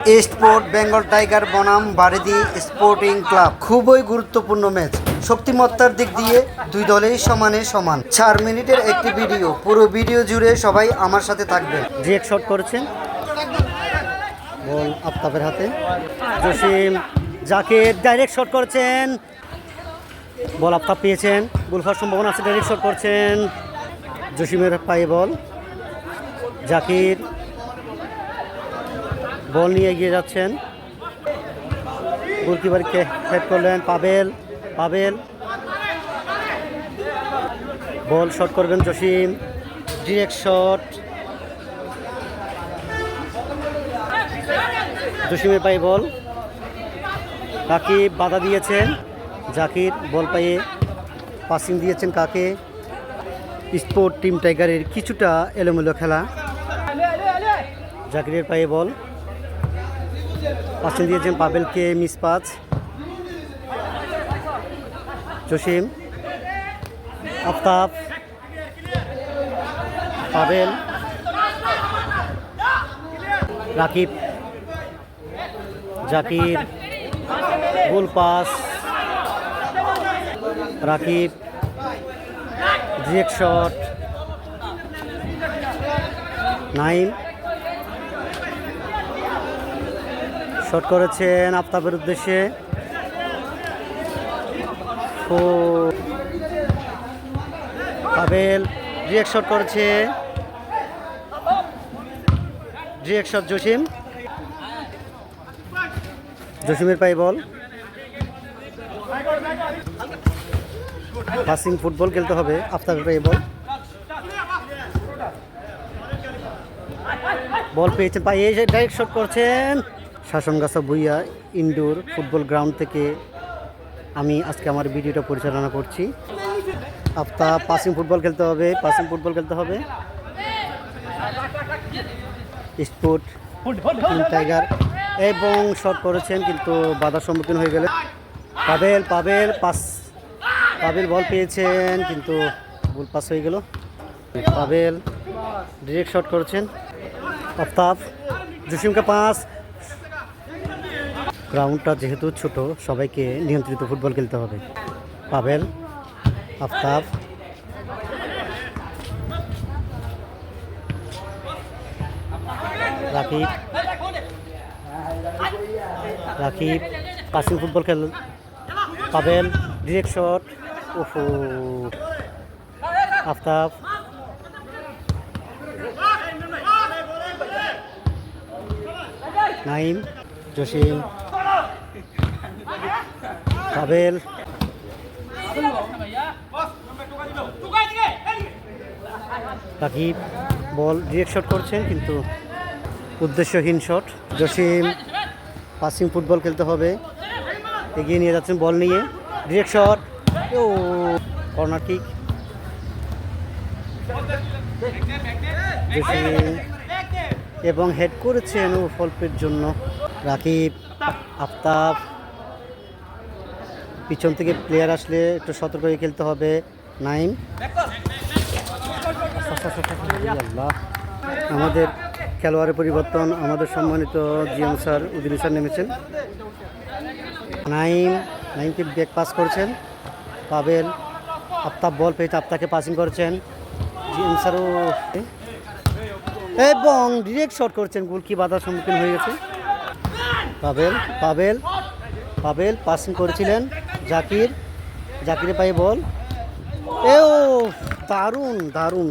Sport Bengal tiger, বনাম, বারেদি sporting club. খুবই গুরুত্বপূর্ণ ম্যাচ। শক্তিমত্তার দিক দিয়ে দুই দলেই সমানে সমান। চার মিনিটের একটি ভিডিও। পুরো ভিডিও জুড়ে সবাই আমার সাথে থাকবে রিয়েক শট করেছেন। বল আফতাবের হাতে। জসিম জাকির ডাইরেক্ট শট করেছেন। বল আফতাব পেয়েছেন। গোল খাওয়ার সম্ভাবনা আছে ডাইরেক্ট শট করছেন। জসিমের পায়ে বল। জাকির বল নিয়ে এগিয়ে যাচ্ছেন। গোলকিপারকে হেড করলেন পাবেল পাবেল বল শট করবেন জসিম ডিরেক্ট শট জসিমের পায়ে বল। কাকিব বাধা দিয়েছেন। জাকির বল পায়ে পাসিং দিয়েছেন কাকে? স্পোর্ট টিম টাইগারের কিছুটা এলোমেলো খেলা। জাকিরের পায়ে বল। পাসিং দিয়েছেন পাবেলকে miss pass Jasim, Aftab, Pabel, Rakib, Zakir goal pass Rakib direct shot, Naim shot করেছেন আফতাবের উদ্দেশ্যে। পাবেল ডিরেক্ট শট করেছে। Direct shot Jasim. জসিমের পাই বল। পাসিং ফুটবল খেলতে হবে, আফতাবের পাই বল। বল পেয়েছেন, পায়ে এসে ডাইরেক্ট শট করছেন। Shasongacha Bhuiya indoor football ground থেকে আমি আজকে আমার ভিডিওটা পরিচালনা করছি। আফতাব পাসিং ফুটবল খেলতে হবে, পাসিং ফুটবল খেলতে হবে। স্পোর্ট টাইগার এবং শট করেছেন কিন্তু বাধার সম্মুখীন হয়ে গেলেন। পাবেল পাবেল, পাস, পাবেল বল পেয়েছেন কিন্তু বল পাস হয়ে গেল। পাবেল ডিরেক্ট শট করেছেন। আফতাব, জসিমকে পাস গ্রাউন্ডটা যেহেতু ছোট, সবাইকে নিয়ন্ত্রিত ফুটবল খেলতে হবে। পাবেল আফতাব। রাকিব। রাকিব পাসিং ফুটবল খেল পাবেল ডিরেক্ট শট ওহো। Aftab. Naim, Jasim. Pabel. Rakib, ball direct shot করছেন কিন্তু উদ্দেশ্যহীন শট জসিম পাসিং ফুটবল খেলতে হবে। এগিয়ে নিয়ে যাচ্ছেন বল নিয়ে। ডিরেক্ট শট ও কর্নার কিক এবং হেড করেছেন ও ফল্পের জন্য। রাকিব, আফতাব। পিছন থেকে প্লেয়ার আসলে একটু সতর্ক হয়ে খেলতে হবে। নাইন আমাদের খেলোয়াড়ের পরিবর্তন, আমাদের সম্মানিত জিএম স্যার উদিন স্যার নেমেছেন। নাইম, নাইমকে ব্যাক পাস করেছেন। পাবেল আফতাব বল পেয়েছে আফতাবকে পাসিং করেছেন। জিএম স্যারও এবং ডিরেক্ট শট করছেন। গোল কি বাধার সম্মুখীন হয়ে গেছে। পাবেল পাবেল পাবেল পাসিং করেছিলেন। জাকির জাকিরে পাই বল। এও দারুণ দারুণ।